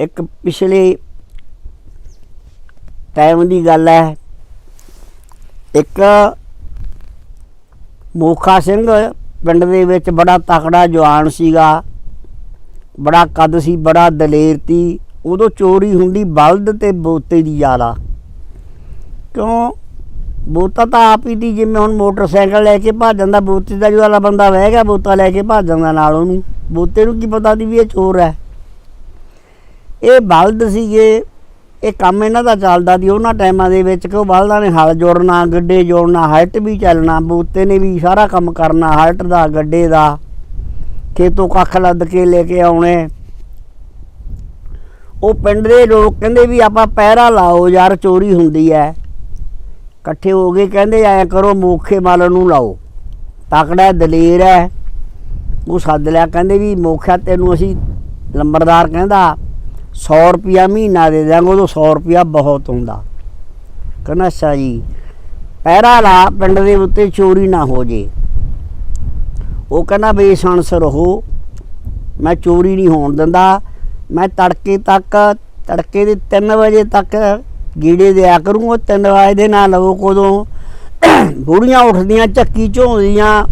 ਇੱਕ ਪਿਛਲੇ ਟਾਈਮ ਦੀ ਗੱਲ ਹੈ। ਇੱਕ ਮੋਖਾ ਸਿੰਘ ਪਿੰਡ ਦੇ ਵਿੱਚ ਬੜਾ ਤਕੜਾ ਜਵਾਨ ਸੀਗਾ। ਬੜਾ ਕੱਦ ਸੀ, ਬੜਾ ਦਲੇਰ ਸੀ। ਉਦੋਂ ਚੋਰੀ ਹੁੰਦੀ ਬਲਦ ਤੇ ਬੋਤੇ ਦੀ ਜ਼ਿਆਦਾ ਕਿਉਂ? ਬੋਤਾ ਤਾਂ ਆਪ ਹੀ ਦੀ ਜਿਵੇਂ ਹੁਣ ਮੋਟਰਸਾਈਕਲ ਲੈ ਕੇ ਭੱਜ ਜਾਂਦਾ ਬੋਤੇ ਦਾ ਜੋ ਵਾਲਾ ਬੰਦਾ ਬਹਿ ਗਿਆ, ਬੋਤਾ ਲੈ ਕੇ ਭੱਜ ਜਾਂਦਾ ਨਾਲ ਉਹਨੂੰ। ਬੋਤੇ ਨੂੰ ਕੀ ਪਤਾ ਦੀ ਵੀ ਇਹ ਚੋਰ ਹੈ? ਇਹ ਬਲਦ ਸੀਗੇ, ਇਹ ਕੰਮ ਇਹਨਾਂ ਦਾ ਚੱਲਦਾ ਸੀ, ਉਹਨਾਂ ਟਾਈਮਾਂ ਦੇ ਵਿੱਚ ਕਿ ਉਹ ਬਲਦਾਂ ਨੇ ਹਲ ਜੋੜਨਾ, ਗੱਡੇ ਜੋੜਨਾ ਹਲਟ ਵੀ ਚੱਲਣਾ, ਬੂਤੇ ਨੇ ਵੀ ਸਾਰਾ ਕੰਮ ਕਰਨਾ ਹਲਟ ਦਾ, ਗੱਡੇ ਦਾ, ਖੇਤੋਂ ਕੱਖ ਲੱਦ ਕੇ ਲੈ ਕੇ ਆਉਣੇ। ਉਹ ਪਿੰਡ ਦੇ ਲੋਕ ਕਹਿੰਦੇ ਵੀ ਆਪਾਂ ਪਹਿਰਾ ਲਾਓ, ਯਾਰ ਚੋਰੀ ਹੁੰਦੀ ਹੈ ਇਕੱਠੇ ਹੋ ਗਏ ਕਹਿੰਦੇ ਐ ਕਰੋ, ਮੋਖੇ ਮਾਲ ਨੂੰ ਲਾਓ। ਤਕੜਾ ਦਲੇਰ ਹੈ ਉਹ ਸੱਦ ਲਿਆ, ਕਹਿੰਦੇ ਵੀ ਮੋਖਿਆ ਤੈਨੂੰ ਅਸੀਂ ਲੰਬੜਦਾਰ ਕਹਿੰਦਾ 100 ਰੁਪਿਆ ਮਹੀਨਾ ਦੇ ਦਿਆਂਗੇ, ਉਦੋਂ 100 ਰੁਪਿਆ ਬਹੁਤ ਹੁੰਦਾ। ਕਹਿੰਦਾ, ਅੱਛਾ ਜੀ, ਪਹਿਰਾ ਲਾ, ਪਿੰਡ ਦੇ ਉੱਤੇ ਚੋਰੀ ਨਾ ਹੋ ਜੇ। ਉਹ ਕਹਿੰਦਾ ਬੇਸ਼ਾਨਸ ਰਹੋ, ਮੈਂ ਚੋਰੀ ਨਹੀਂ ਹੋਣ ਦਿੰਦਾ। ਮੈਂ ਤੜਕੇ ਤੱਕ, ਤੜਕੇ ਦੇ 3 ਵਜੇ ਤੱਕ ਗੀੜੇ ਦਿਆ ਕਰੂੰਗਾ 3 ਵਜੇ ਦੇ ਨਾਲ ਲੋਕ ਉਦੋਂ ਬੁੜੀਆਂ ਉੱਠਦੀਆਂ ਚੱਕੀ ਝੋਂਦੀਆਂ,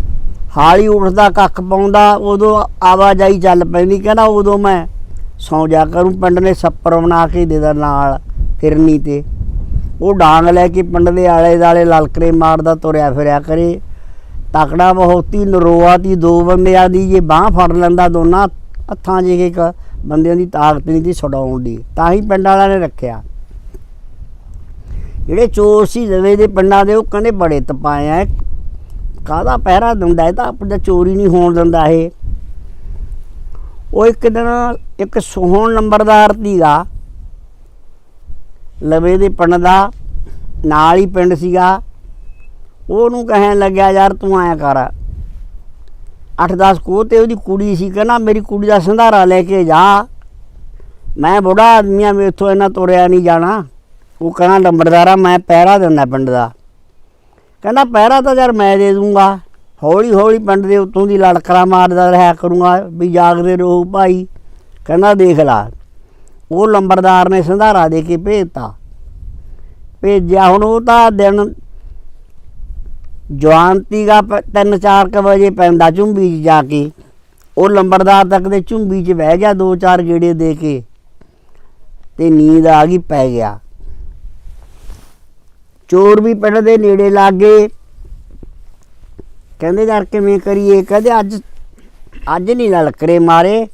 ਹਾਲੀ ਉੱਠਦਾ, ਕੱਖ ਪਾਉਂਦਾ, ਉਦੋਂ ਆਵਾਜਾਈ ਚੱਲ ਪੈਂਦੀ। ਕਹਿੰਦਾ, ਉਦੋਂ ਮੈਂ ਸੌਂ ਜਾ ਕਰੂੰ ਪਿੰਡ ਨੇ ਛੱਪਰ ਬਣਾ ਕੇ ਦੇ ਦਾ ਨਾਲ ਫਿਰਨੀ ਤੇ ਉਹ ਡਾਂਗ ਲੈ ਕੇ ਪਿੰਡ ਦੇ ਆਲੇ ਦਾਲੇ ਲਲਕਰੇ ਮਾਰਦਾ ਤੁਰਿਆ ਫਿਰਿਆ ਕਰੇ। ਤਕੜਾ ਬਹੁਤੀ ਨਰੋਆ ਦੀ ਦੋ ਬੰਦਿਆਂ ਦੀ ਜੇ ਬਾਹ ਫੜ ਲੈਂਦਾ ਦੋਨਾਂ ਹੱਥਾਂ 'ਚ ਇੱਕ ਬੰਦਿਆਂ ਦੀ ਤਾਕਤ ਨਹੀਂ ਦੀ ਛਡਾਉਣ ਦੀ, ਤਾਂ ਹੀ ਪਿੰਡ ਵਾਲਿਆਂ ਨੇ ਰੱਖਿਆ। ਜਿਹੜੇ ਚੋਰ ਸੀ ਜਵੇ ਦੇ ਪਿੰਡਾਂ ਦੇ, ਉਹ ਕਹਿੰਦੇ ਬੜੇ ਤਪਾਏ ਆ। ਕਾਹਦਾ ਪਹਿਰਾ ਦਿੰਦਾ ਇਹ ਤਾਂ, ਆਪਣਾ ਚੋਰੀ ਨਹੀਂ ਹੋਣ ਦਿੰਦਾ ਇਹ। ਉਹ ਇੱਕ ਦਿਨ ਇੱਕ ਸੋਹਣ ਨੰਬਰਦਾਰ ਦੀਗਾ ਲਵੇ ਦੇ ਪਿੰਡ ਦਾ, ਨਾਲ ਹੀ ਪਿੰਡ ਸੀਗਾ। ਉਹਨੂੰ ਕਹਿਣ ਲੱਗਿਆ, ਯਾਰ ਤੂੰ ਆਇਆ ਕਰ। 8-10 ਕੋਹ ਤੇ ਉਹਦੀ ਕੁੜੀ ਸੀ, ਕਹਿੰਦਾ, ਮੇਰੀ ਕੁੜੀ ਦਾ ਸੰਧਾਰਾ ਲੈ ਕੇ ਜਾ। ਮੈਂ ਬੁੜਾ ਆਦਮੀ ਆ ਮੇਥੋਂ ਇਹਨਾਂ ਤੁਰਿਆ ਨਹੀਂ ਜਾਣਾ। ਉਹ ਕਹਿੰਦਾ, ਨੰਬਰਦਾਰਾ ਮੈਂ ਪਹਿਰਾ ਦਿੰਦਾ ਪਿੰਡ ਦਾ। ਕਹਿੰਦਾ, ਪਹਿਰਾ ਤਾਂ ਯਾਰ ਮੈਂ ਦੇ ਦੂੰਗਾ। ਹੌਲੀ ਹੌਲੀ ਪਿੰਡ ਦੇ ਉੱਤੋਂ ਦੀ ਲੜਕਰਾ ਮਾਰਦਾ ਰਿਹਾ ਕਰੂੰਗਾ, ਵੀ ਜਾਗਦੇ ਰਹੋ ਭਾਈ। ਕਹਿੰਦਾ ਦੇਖ ਲਾ। ਉਹ ਲੰਬਰਦਾਰ ਨੇ ਸੰਧਾਰਾ ਦੇ ਕੇ ਭੇਜਤਾ। ਭੇਜਿਆ ਹੁਣ ਉਹ ਤਾਂ ਦਿਨ ਜਵਾਨਤੀ ਦਾ 3-4 ਕ ਵਜੇ ਪੈਂਦਾ ਝੁੰਬੀ 'ਚ ਜਾ ਕੇ। ਉਹ ਲੰਬਰਦਾਰ ਤੱਕ ਦੇ ਝੁੰਬੀ 'ਚ ਬਹਿ ਗਿਆ ਦੋ ਚਾਰ ਗੇੜੇ ਦੇ ਕੇ ਤੇ ਨੀਂਦ ਆ ਗਈ, ਪੈ ਗਿਆ। ਚੋਰ ਵੀ ਪਿੰਡ ਦੇ ਨੇੜੇ ਲੱਗ ਕਹਿੰਦੇ ਯਾਰ ਕਿਵੇਂ ਕਰੀਏ? ਕਹਿੰਦੇ ਅੱਜ ਅੱਜ ਨਹੀਂ ਲਲਕਰੇ ਮਾਰੇ।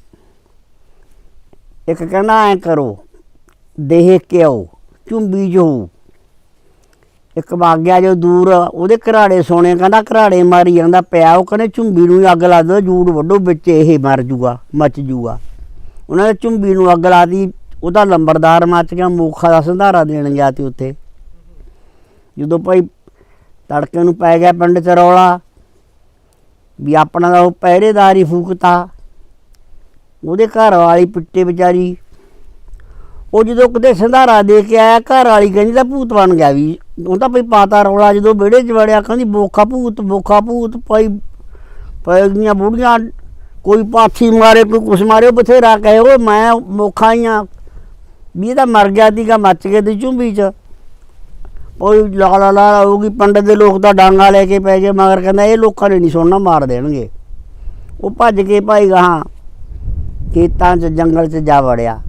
ਇੱਕ ਕਹਿੰਦਾ ਐ ਕਰੋ ਦੇਖ ਕੇ ਆਓ, ਝੁੰਬੀ ਜੋ ਇੱਕ ਵਾਗਿਆ ਜੋ ਦੂਰ ਉਹਦੇ ਘਰਾੜੇ ਸੋਨੇ ਕਹਿੰਦਾ ਘਰਾੜੇ ਮਾਰੀ ਜਾਂਦਾ, ਪਿਆ ਉਹ ਕਹਿੰਦੇ ਝੁੰਬੀ ਨੂੰ ਹੀ ਅੱਗ ਲਾ ਦੋ ਜੂੜ ਵੱਡੋ ਵਿੱਚ ਇਹ ਮਰ ਜੂਗਾ, ਮੱਚ ਜੂਗਾ। ਉਹਨਾਂ ਨੇ ਝੁੰਬੀ ਨੂੰ ਅੱਗ ਲਾ ਦੀ ਉਹਦਾ ਲੰਬਰਦਾਰ ਮੱਚ ਗਿਆ, ਮੂਖਾ ਦਾ ਸੰਧਾਰਾ ਦੇਣ ਗਿਆ ਤੇ ਉੱਥੇ। ਜਦੋਂ ਭਾਈ ਤੜਕੇ ਨੂੰ ਪੈ ਗਿਆ ਪਿੰਡ ਚ ਰੌਲਾ, ਵੀ ਆਪਣਾ ਦਾ ਉਹ ਪਹਿਰੇਦਾਰ ਹੀ ਫੂਕਤਾ। ਉਹਦੇ ਘਰ ਵਾਲੀ ਪਿੱਟੇ ਵਿਚਾਰੀ। ਉਹ ਜਦੋਂ ਕਿਤੇ ਸੰਧਾਰਾ ਦੇ ਕੇ ਆਇਆ, ਘਰ ਵਾਲੀ ਕਹਿੰਦੀ ਤਾਂ ਭੂਤ ਬਣ ਗਿਆ ਵੀ। ਉਹ ਤਾਂ ਭਈ ਪਾਤਾ ਰੌਲਾ, ਜਦੋਂ ਵਿਹੜੇ 'ਚ ਵੜਿਆ, ਕਹਿੰਦੀ ਬੋਖਾ ਭੂਤ ਬੋਖਾ ਭੂਤ, ਭਾਈ ਪੈ ਬੁੜੀਆਂ, ਕੋਈ ਪਾਥੀ ਮਾਰੇ, ਕੋਈ ਕੁਛ ਮਾਰੇ, ਉਹ ਬਥੇਰਾ ਕਹੇ ਉਹ ਮੈਂ ਮੋਖਾ ਹੀ ਆ। ਵੀ ਇਹ ਤਾਂ ਮਰ ਗਿਆ ਸੀਗਾ, ਮੱਚ ਗਿਆ ਦੀ ਝੁੰਬੀ 'ਚ। ਉਹ ਲਾ ਲਾ ਲਾ ਹੋਊਗੀ ਪੰਡਤ ਦੇ ਲੋਕ ਤਾਂ ਡਾਂਗਾ ਲੈ ਕੇ ਪੈ ਗਏ, ਮਗਰ ਕਹਿੰਦਾ ਇਹ ਲੋਕਾਂ ਨੇ ਨਹੀਂ ਸੁਣਨਾ, ਮਾਰ ਦੇਣਗੇ। ਉਹ ਭੱਜ ਕੇ ਭਾਈ ਗਾਹਾਂ ਖੇਤਾਂ 'ਚ, ਜੰਗਲ 'ਚ ਜਾ ਵੜਿਆ।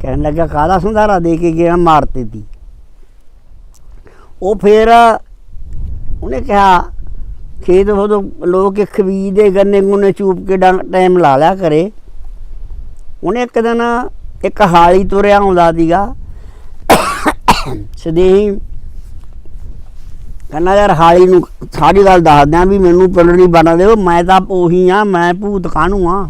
ਕਹਿਣ ਲੱਗਾ, ਕਾਹਦਾ ਸੰਧਾਰਾ ਦੇ ਕੇ ਗਿਆ ਮਾਰਤੇ ਤੀ? ਉਹ ਫੇਰ ਉਹਨੇ ਕਿਹਾ, ਖੇਤ ਉਹ ਲੋਕ ਖਵੀ ਦੇ ਗੰਨੇ ਗੁੰਨੇ ਚੂਪ ਕੇ ਟਾਈਮ ਲਾ ਲਿਆ ਕਰੇ। ਉਹਨੇ ਇੱਕ ਦਿਨ ਇੱਕ ਹਾਲੀ ਤੁਰਿਆ ਆਉਂਦਾ ਸੀਗਾ। ਸਦੇਹੀ ਕਹਿੰਦਾ, ਯਾਰ ਹਾਲੀ ਨੂੰ ਸਾਰੀ ਗੱਲ ਦੱਸਦਿਆਂ ਵੀ ਮੈਨੂੰ ਪਿੰਡ ਨਹੀਂ ਬਣਾ ਦਿਓ, ਮੈਂ ਤਾਂ ਉਹੀ ਆ, ਮੈਂ ਭੂਤ ਕਾਹਨੂੰ ਆ?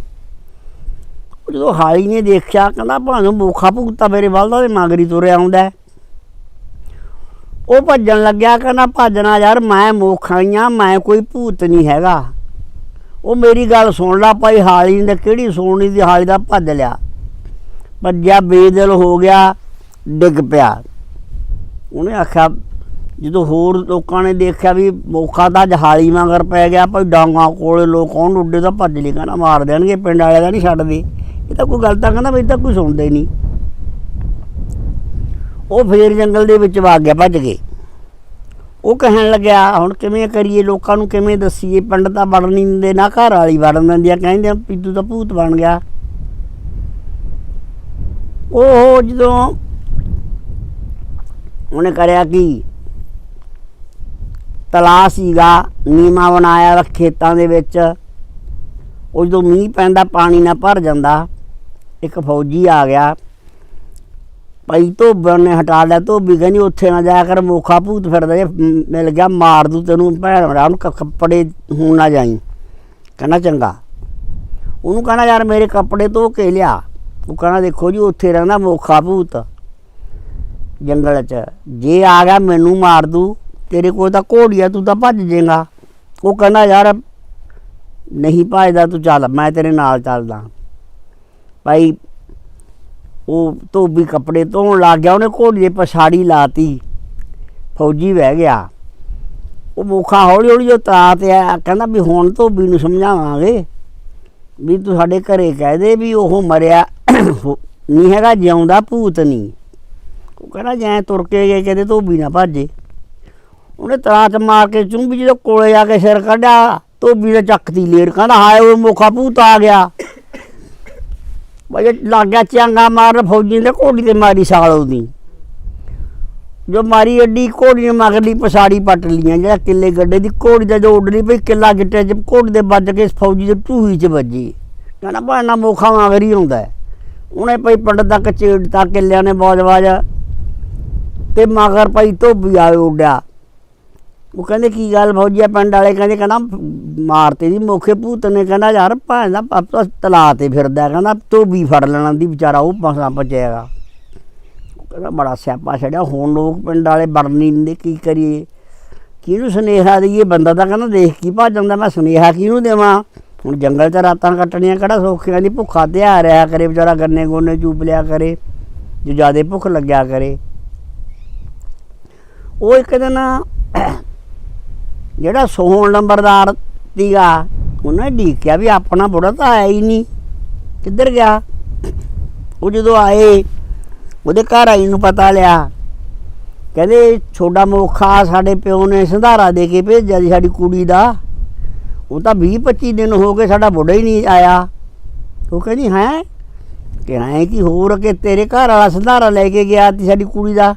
ਜਦੋਂ ਹਾਲੀ ਨੇ ਦੇਖਿਆ, ਕਹਿੰਦਾ ਭਾਵੇਂ ਮੋਖਾ ਭੂਤ ਮੇਰੇ ਵੱਲ ਦਾ ਤੇ ਮਗਰੀ ਤੁਰਿਆ ਆਉਂਦਾ ਉਹ ਭੱਜਣ ਲੱਗਿਆ, ਕਹਿੰਦਾ ਭੱਜਣਾ ਯਾਰ, ਮੈਂ ਮੋਖਾ ਹੀ ਮੈਂ ਕੋਈ ਭੂਤ ਨਹੀਂ ਹੈਗਾ। ਉਹ ਮੇਰੀ ਗੱਲ ਸੁਣ ਲਾ ਭਾਈ, ਹਾਲੀ ਨੇ ਕਿਹੜੀ ਸੁਣਨੀ ਦੀ ਹਾਲੀ ਦਾ ਭੱਜ ਲਿਆ। ਭੱਜਿਆ, ਬੇਦਿਲ ਹੋ ਗਿਆ, ਡਿੱਗ ਪਿਆ। ਉਹਨੇ ਆਖਿਆ, ਜਦੋਂ ਹੋਰ ਲੋਕਾਂ ਨੇ ਦੇਖਿਆ ਵੀ ਮੋਖਾ ਤਾਂ ਜਹਾਲੀ ਮਗਰ ਪੈ ਗਿਆ, ਭਾਈ ਡਾਂਗਾ ਕੋਲੇ ਲੋਕ ਕੌਣ ਉੱਡੇ ਤਾਂ ਭੱਜ ਲਈ ਕਹਿੰਦਾ ਮਾਰ ਦੇਣਗੇ, ਪਿੰਡ ਵਾਲਿਆਂ ਦਾ ਨਹੀਂ ਛੱਡਦੇ। ਇਹ ਤਾਂ ਕੋਈ ਗੱਲ ਤਾਂ ਕਹਿੰਦਾ ਵੀ ਤਾਂ ਕੋਈ ਸੁਣਦਾ ਹੀ ਨਹੀਂ। ਉਹ ਫੇਰ ਜੰਗਲ ਦੇ ਵਿੱਚ ਵਗ ਗਿਆ, ਭੱਜ ਕੇ ਉਹ ਕਹਿਣ ਲੱਗਿਆ, ਹੁਣ ਕਿਵੇਂ ਕਰੀਏ, ਲੋਕਾਂ ਨੂੰ ਕਿਵੇਂ ਦੱਸੀਏ? ਪਿੰਡ ਤਾਂ ਵੜਨ ਨਹੀਂ ਦਿੰਦੇ, ਨਾ ਘਰ ਵਾਲੀ ਵੜਨ ਦਿੰਦੀ ਆ। ਕਹਿੰਦੇ ਆ ਵੀ ਤੂੰ ਤਾਂ ਭੂਤ ਬਣ ਗਿਆ। ਉਹ ਜਦੋਂ ਉਹਨੇ ਕਰਿਆ ਕੀ? ਤਲਾ ਸੀਗਾ, ਨੀਮਾ ਬਣਾਇਆ ਖੇਤਾਂ ਦੇ ਵਿੱਚ। ਉਹ ਜਦੋਂ ਮੀਂਹ ਪੈਂਦਾ, ਪਾਣੀ ਨਾਲ ਭਰ ਜਾਂਦਾ, ਇੱਕ ਫੌਜੀ ਆ ਗਿਆ। ਭਾਈ ਧੋਬਣ ਨੇ ਹਟਾ ਲਿਆ, ਧੋਬੀ ਕਹਿੰਦੀ, ਉੱਥੇ ਨਾ ਜਾਇਆ ਕਰ, ਮੋਖਾ ਭੂਤ ਫਿਰਦਾ ਜੇ ਮਿਲ ਗਿਆ, ਮਾਰ ਦੂ ਤੈਨੂੰ, ਭੈਣ ਭਰਾ ਨੂੰ ਕੱਪੜੇ ਹੁਣ ਨਾ ਜਾਈ। ਕਹਿੰਦਾ, ਚੰਗਾ। ਉਹਨੂੰ ਕਹਿੰਦਾ, ਯਾਰ, ਮੇਰੇ ਕੱਪੜੇ ਧੋ ਕੇ ਲਿਆ। ਉਹ ਕਹਿੰਦਾ, ਦੇਖੋ ਜੀ, ਉੱਥੇ ਰਹਿੰਦਾ ਮੋਖਾ ਭੂਤ, ਜੰਗਲ 'ਚ। ਜੇ ਆ ਗਿਆ, ਮੈਨੂੰ ਮਾਰ ਦੂ, ਤੇਰੇ ਕੋਲ ਤਾਂ ਘੋੜੀਆ, ਤੂੰ ਤਾਂ ਭੱਜ ਜੇਗਾ ਉਹ ਕਹਿੰਦਾ, ਯਾਰ ਨਹੀਂ ਭੱਜਦਾ ਤੂੰ ਚੱਲ, ਮੈਂ ਤੇਰੇ ਨਾਲ ਚੱਲਦਾ। ਭਾਈ, ਉਹ ਧੋਬੀ ਕੱਪੜੇ ਧੋਣ ਲੱਗ ਗਿਆ, ਉਹਨੇ ਘੋੜੀ ਦੇ ਪਛਾੜੀ ਲਾਤੀ। ਫੌਜੀ ਬਹਿ ਗਿਆ। ਉਹ ਮੋਖਾ ਹੌਲੀ ਹੌਲੀ ਜੋ ਤਾਂ ਤੇ ਆਇਆ ਕਹਿੰਦਾ ਵੀ ਹੁਣ ਧੋਬੀ ਨੂੰ ਸਮਝਾਵਾਂਗੇ ਵੀ ਤੂੰ ਸਾਡੇ ਘਰੇ ਕਹਿ ਦੇ ਵੀ ਉਹ ਮਰਿਆ, ਨਹੀਂ ਹੈਗਾ, ਜਿਉਂਦਾ ਭੂਤ ਨਹੀਂ। ਉਹ ਕਹਿੰਦਾ ਜੈ ਤੁਰ ਕੇ ਗਏ, ਕਹਿੰਦੇ ਧੋਬੀ ਨਾ ਭੱਜੇ। ਉਹਨੇ ਤਰਾਤ ਮਾਰ ਕੇ ਚੁੰਬੀ ਜਦੋਂ ਕੋਲੇ ਆ ਕੇ ਸਿਰ ਕੱਢਿਆ। ਧੋਬੀ ਨੇ ਚੱਕਤੀ ਲੇਰ ਕਹਿੰਦਾ ਹਾਏ ਉਹ ਮੋਖਾ ਭੂਤ ਆ ਗਿਆ। ਬਈ ਲੱਗ ਚਾਂਗਾ ਮਾਰ ਫੌਜੀ ਨੇ ਘੋੜੀ ਤੇ ਮਾਰੀ ਸਾਲ ਉਹਦੀ। ਜੋ ਮਾਰੀ ਅੱਡੀ ਘੋੜੀ ਨੇ ਮਗਰਲੀ ਪਛਾੜੀ ਪੱਟ ਲੀਆਂ ਜਿਹੜਾ ਕਿੱਲੇ ਗੱਡੇ ਦੀ ਘੋੜੀ ਦਾ ਜੋ ਉੱਡਣੀ ਪਈ, ਕਿੱਲਾ ਗਿੱਟੇ ਚ ਘੋੜੀ ਦੇ ਵੱਜ ਕੇ ਫੌਜੀ ਦੇ ਢੂਹੀ ਚ ਵੱਜੀ। ਕਹਿੰਦਾ ਭਾਣਾ ਮੋਖਾ ਮਗਰ ਹੀ ਹੁੰਦਾ ਉਹਨੇ ਪਈ ਪਿੰਡ ਤੱਕ ਚੇੜਤਾ ਕਿੱਲਿਆਂ ਨੇ ਬਾਜ ਬਾਜ ਤੇ ਮਗਰ ਪਈ ਧੋਬੀ ਆਏ ਉੱਡਿਆ। ਉਹ ਕਹਿੰਦੇ, ਕੀ ਗੱਲ ਫੌਜੀਆ ਪਿੰਡ ਵਾਲੇ? ਕਹਿੰਦੇ, ਕਹਿੰਦਾ, ਮਾਰਤੇ ਦੀ ਮੋਖੇ ਭੂਤ ਨੇ ਕਹਿੰਦਾ, ਯਾਰ ਭਾਂਦਾ ਪਾਪਾ ਤਲਾ ਤੇ ਫਿਰਦਾ। ਕਹਿੰਦਾ, ਧੋਬੀ ਫੜ ਲੈਣਾ ਦੀ ਵਿਚਾਰਾ, ਉਹ ਪਸਾਂ ਬਚੇਗਾ ਉਹ ਕਹਿੰਦਾ, ਬੜਾ ਸਿਆਪਾ ਛੜਿਆ ਹੁਣ ਲੋਕ ਪਿੰਡ ਵਾਲੇ ਵੜਨ ਨਹੀਂ ਦਿੰਦੇ, ਕੀ ਕਰੀਏ? ਕਿਹਨੂੰ ਸੁਨੇਹਾ ਦਈਏ? ਬੰਦਾ ਤਾਂ ਕਹਿੰਦਾ, ਦੇਖ ਕੀ ਭੱਜ ਜਾਂਦਾ ਮੈਂ ਸੁਨੇਹਾ ਕਿਹਨੂੰ ਦੇਵਾਂ? ਹੁਣ ਜੰਗਲ 'ਚ ਰਾਤਾਂ ਕੱਟਣੀਆਂ ਕਿਹੜਾ ਸੌਖੀਆਂ ਦੀ ਭੁੱਖਾ ਤੇ ਆ ਰਿਹਾ ਕਰੇ, ਵਿਚਾਰਾ ਗੰਨੇ ਗੋਨੇ ਚੂਪ ਲਿਆ ਕਰੇ, ਜੋ ਜਿਆਦੇ ਭੁੱਖ ਲੱਗਿਆ ਕਰੇ। ਉਹ ਇੱਕ ਦਿਨ ਜਿਹੜਾ ਸੋਹਣ ਨੰਬਰਦਾਰ ਸੀਗਾ, ਉਹਨੇ ਢੀਕਿਆ ਵੀ ਆਪਣਾ ਬੁੜਾ ਤਾਂ ਆਇਆ ਹੀ ਨਹੀਂ। ਕਿੱਧਰ ਗਿਆ? ਉਹ ਜਦੋਂ ਆਏ, ਉਹਦੇ ਘਰ ਆਈ ਨੂੰ ਪਤਾ ਲਿਆ। ਕਹਿੰਦੇ ਛੋਡਾ ਮੋਖਾ ਸਾਡੇ ਪਿਓ ਨੇ ਸੰਧਾਰਾ ਦੇ ਕੇ ਭੇਜਿਆ ਸੀ ਸਾਡੀ ਕੁੜੀ ਦਾ। ਉਹ ਤਾਂ 20 25 ਦਿਨ ਹੋ ਗਏ ਸਾਡਾ ਬੁੜਾ ਹੀ ਨਹੀਂ ਆਇਆ। ਉਹ ਕਹਿੰਦੀ, ਹੈ? ਕਿ ਹੈ ਕਿ ਹੋਰ ਕਿ ਤੇਰੇ ਘਰ ਵਾਲਾ ਸੰਧਾਰਾ ਲੈ ਕੇ ਗਿਆ ਤੀ ਸਾਡੀ ਕੁੜੀ ਦਾ?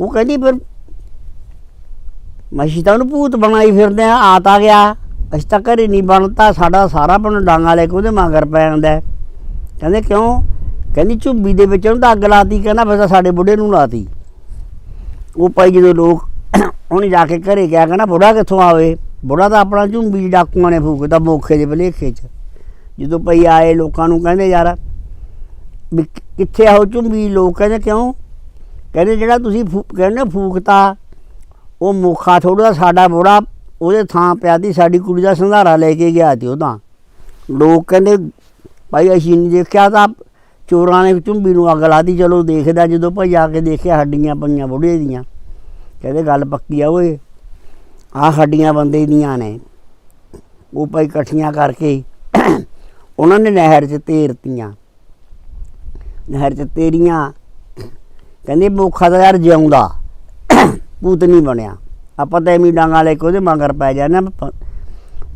ਉਹ ਕਹਿੰਦੀ, ਫਿਰ ਮਸੀਂ ਤਾਂ ਉਹਨੂੰ ਭੂਤ ਬਣਾਈ ਫਿਰਦੇ ਆ ਆ ਤਾਂ ਗਿਆ। ਅਸੀਂ ਤਾਂ ਘਰੇ ਨਹੀਂ ਬਣਤਾ, ਸਾਡਾ ਸਾਰਾ ਪਿੰਡ ਡਾਂਗਾ ਲੈ ਕੇ ਉਹਦੇ ਮਗਰ ਪੈ ਜਾਂਦਾ ਕਹਿੰਦੇ ਕਿਉਂ? ਕਹਿੰਦੀ ਝੁੱਬੀ ਦੇ ਵਿੱਚ ਉਹਨੂੰ ਤਾਂ ਅੱਗ ਲਾਤੀ, ਕਹਿੰਦਾ ਫਿਰ ਤਾਂ ਸਾਡੇ ਬੁੱਢੇ ਨੂੰ ਲਾਤੀ। ਉਹ ਭਾਈ ਜਦੋਂ ਲੋਕ ਉਹਨੇ ਜਾ ਕੇ ਘਰੇ ਗਿਆ ਕਹਿੰਦਾ ਬੁੜਾ ਕਿੱਥੋਂ ਆਵੇ? ਬੁੜਾ ਤਾਂ ਆਪਣਾ ਝੁੰਬੀ 'ਚ ਡਾਕੂਆਂ ਨੇ ਫੂਕਦਾ ਮੋਖੇ ਦੇ ਭਲੇਖੇ 'ਚ। ਜਦੋਂ ਭਈ ਆਏ, ਲੋਕਾਂ ਨੂੰ ਕਹਿੰਦੇ, ਯਾਰ, ਵੀ ਕਿੱਥੇ ਆਓ ਝੁੰਬੀ? ਲੋਕ ਕਹਿੰਦੇ, ਕਿਉਂ? ਕਹਿੰਦੇ, ਜਿਹੜਾ ਤੁਸੀਂ ਫੂ- ਕਹਿੰਦੇ ਫੂਕਤਾ ਉਹ ਮੁੱਖਾ ਥੋੜਾ ਸਾਡਾ ਬੁੜਾ, ਉਹਦੇ ਥਾਂ ਪਿਆ ਤੀ ਸਾਡੀ ਕੁੜੀ ਦਾ ਸੰਧਾਰਾ ਲੈ ਕੇ ਗਿਆ ਤੇ ਉਹ ਤਾਂ ਲੋਕ ਕਹਿੰਦੇ, ਭਾਈ ਅਸੀਂ ਨਹੀਂ ਦੇਖਿਆ ਤਾਂ ਚੋਰਾਂ ਨੇ ਝੁੰਬੀ ਨੂੰ ਅੱਗ ਲਾਤੀ, ਚਲੋ ਦੇਖਦਾ ਜਦੋਂ ਭਾਈ ਆ ਕੇ ਦੇਖਿਆ ਹੱਡੀਆਂ ਪਈਆਂ ਬੁੜੇ ਦੀਆਂ। ਕਹਿੰਦੇ ਗੱਲ ਪੱਕੀ ਆ ਓਏ, ਆਹ ਹੱਡੀਆਂ ਬੰਦੇ ਦੀਆਂ ਨੇ। ਉਹ ਭਾਈ ਇਕੱਠੀਆਂ ਕਰਕੇ ਉਹਨਾਂ ਨੇ ਨਹਿਰ 'ਚ ਤੇਰਤੀਆਂ ਨਹਿਰ 'ਚ ਤੇਰੀਆਂ, ਕਹਿੰਦੇ ਮੋਖਾ ਦਾ ਯਾਰ ਜਿਉਂਦਾ। ਭੂਤ ਨਹੀਂ ਬਣਿਆ। ਆਪਾਂ ਤਾਂ ਐਵੇਂ ਡਾਂਗਾ ਲੈ ਕੇ ਉਹਦੇ ਮਗਰ ਪੈ ਜਾਂਦੇ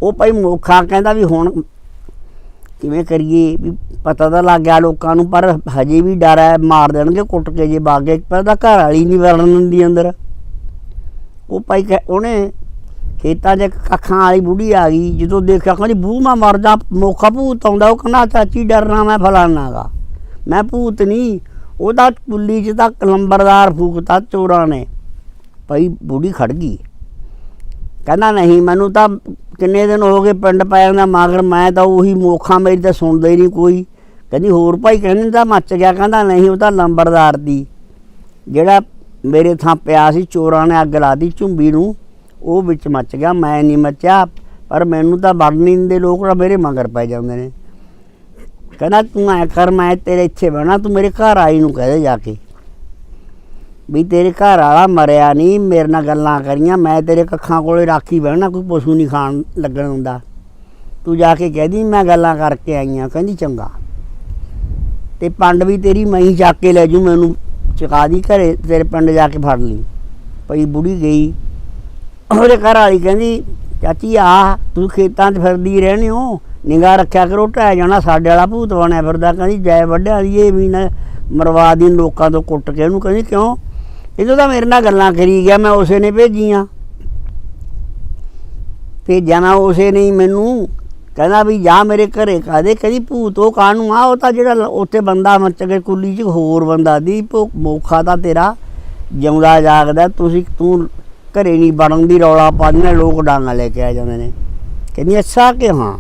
ਉਹ ਭਾਈ ਮੋਖਾ ਕਹਿੰਦਾ ਵੀ ਹੁਣ ਕਿਵੇਂ ਕਰੀਏ, ਵੀ ਪਤਾ ਤਾਂ ਲੱਗ ਗਿਆ ਲੋਕਾਂ ਨੂੰ, ਪਰ ਹਜੇ ਵੀ ਡਰ ਹੈ, ਮਾਰ ਦੇਣਗੇ, ਕੁੱਟ ਕੇ ਜੇ ਬਾਗੇ ਪਰ ਤਾਂ ਘਰ ਵਾਲੀ ਨਹੀਂ ਵੜਨ ਦਿੰਦੀ ਅੰਦਰ। ਉਹ ਭਾਈ ਕਹਿ- ਉਹਨੇ ਖੇਤਾਂ 'ਚ ਇੱਕ ਅੱਖਾਂ ਵਾਲੀ ਬੁੜੀ ਆ ਗਈ, ਜਦੋਂ ਦੇਖਿਆ, ਕਹਿੰਦੀ ਬੂ ਮੈਂ ਮਰ ਜਾ, ਮੋਖਾ ਭੂਤ ਆਉਂਦਾ, ਉਹ ਕਹਿੰਦਾ ਚਾਚੀ ਡਰਨਾ ਮੈਂ ਫਲਾਨਾ ਗਾ। ਮੈਂ ਭੂਤ ਨਹੀਂ, ਉਹਦਾ ਕੁੱਲੀ 'ਚ ਤਾਂ ਲੰਬਰਦਾਰ ਫੂਕਤਾ ਚੋਰਾਂ ਨੇ। ਭਾਈ ਬੁੜੀ ਖੜ ਗਈ। ਕਹਿੰਦਾ, ਨਹੀਂ, ਮੈਨੂੰ ਤਾਂ ਕਿੰਨੇ ਦਿਨ ਹੋ ਗਏ ਪਿੰਡ ਪੈ ਜਾਂਦਾ ਮਗਰ ਮੈਂ ਤਾਂ ਉਹੀ ਮੋਖਾ ਮੇਰੀ ਤਾਂ ਸੁਣਦਾ ਹੀ ਨਹੀਂ ਕੋਈ। ਕਹਿੰਦੀ, ਹੋਰ ਭਾਈ ਕਹਿੰਦੇ ਤਾਂ ਮੱਚ ਗਿਆ? ਕਹਿੰਦਾ, ਨਹੀਂ, ਉਹ ਤਾਂ ਲੰਬੜਦਾਰ ਦੀ। ਜਿਹੜਾ ਮੇਰੇ ਥਾਂ ਪਿਆ ਸੀ, ਚੋਰਾਂ ਨੇ ਅੱਗ ਲਾ ਦੀ ਝੁੰਬੀ ਨੂੰ, ਉਹ ਵਿੱਚ ਮੱਚ ਗਿਆ, ਮੈਂ ਨਹੀਂ ਮੱਚਿਆ। ਪਰ ਮੈਨੂੰ ਤਾਂ ਵੜ ਨਹੀਂ ਦਿੰਦੇ ਲੋਕ ਤਾਂ ਮੇਰੇ ਮਗਰ ਪੈ ਜਾਂਦੇ ਨੇ। ਕਹਿੰਦਾ, ਤੂੰ ਐ ਕਰ, ਮੈਂ ਤੇਰੇ ਇੱਥੇ ਬਣਾ ਤੂੰ ਮੇਰੇ ਘਰ ਆਈ ਨੂੰ ਕਹਿ ਦੇ ਜਾ ਕੇ। ਵੀ ਤੇਰੇ ਘਰ ਵਾਲਾ ਮਰਿਆ ਨਹੀਂ, ਮੇਰੇ ਨਾਲ ਗੱਲਾਂ ਕਰੀਆਂ, ਮੈਂ ਤੇਰੇ ਕੱਖਾਂ ਕੋਲੇ ਰਾਖੀ ਬਹਿਣਾ ਕੋਈ ਪਸ਼ੂ ਨਹੀਂ ਖਾਣ ਲੱਗਣ ਹੁੰਦਾ ਤੂੰ ਜਾ ਕੇ ਕਹਿਦੀ ਮੈਂ ਗੱਲਾਂ ਕਰਕੇ ਆਈਆਂ ਕਹਿੰਦੀ ਚੰਗਾ। ਤੇ ਪੰਡ ਵੀ ਤੇਰੀ ਮਹੀਂ ਚੱਕ ਕੇ ਲੈ ਜੂ ਮੈਨੂੰ ਚੁਕਾ ਦੀ, ਘਰੇ ਤੇਰੇ ਪਿੰਡ ਜਾ ਕੇ ਫੜ ਲਈ। ਭਈ ਬੁੜੀ ਗਈ। ਉਹਦੇ ਘਰ ਵਾਲੀ ਕਹਿੰਦੀ, ਚਾਚੀ ਆ, ਤੂੰ ਖੇਤਾਂ 'ਚ ਫਿਰਦੀ ਰਹਿਣੀ ਹੋ ਨਿਗਾਹ ਰੱਖਿਆ ਕਰੋ, ਢਹਿ ਜਾਣਾ, ਸਾਡੇ ਵਾਲਾ ਭੂਤ ਬਣਿਆ ਫਿਰਦਾ। ਕਹਿੰਦੀ, ਜੈ ਵੱਡਿਆਂ ਦੀ, ਇਹ ਵੀ ਨਾ ਮਰਵਾ ਦੀ, ਲੋਕਾਂ ਤੋਂ ਕੁੱਟ ਕੇ। ਉਹਨੂੰ ਕਹਿੰਦੀ, ਕਿਉਂ? ਇਹ ਤਾਂ ਮੇਰੇ ਨਾਲ ਗੱਲਾਂ ਕਰੀ ਗਿਆ, ਮੈਂ ਉਸੇ ਨੇ ਭੇਜੀਆਂ। ਭੇਜਿਆ ਮੈਂ ਉਸੇ ਨੇ ਮੈਨੂੰ। ਕਹਿੰਦਾ ਵੀ ਜਾ ਮੇਰੇ ਘਰੇ ਕਾਦੇ ਕਹਿੰਦੀ ਭੂਤ ਉਹ ਕਾਹਨੂੰ ਆ? ਉਹ ਤਾਂ ਜਿਹੜਾ ਉੱਥੇ ਬੰਦਾ ਮੱਚ ਕੇ ਕੁੱਲੀ 'ਚ ਹੋਰ ਬੰਦਾ ਦੀਪ ਉਹ ਮੋਖਾ ਤਾਂ ਤੇਰਾ ਜਿਉਂਦਾ ਜਾਗਦਾ। ਤੁਸੀਂ, ਤੂੰ ਘਰੇ ਨਹੀਂ ਬਣਨ ਦੀ ਰੌਲਾ ਪਾਉਂਦੇ ਲੋਕ ਡਾਂਗਾ ਲੈ ਕੇ ਆ ਜਾਂਦੇ ਨੇ। ਕਹਿੰਦੀ ਅੱਛਾ ਕਿ ਹਾਂ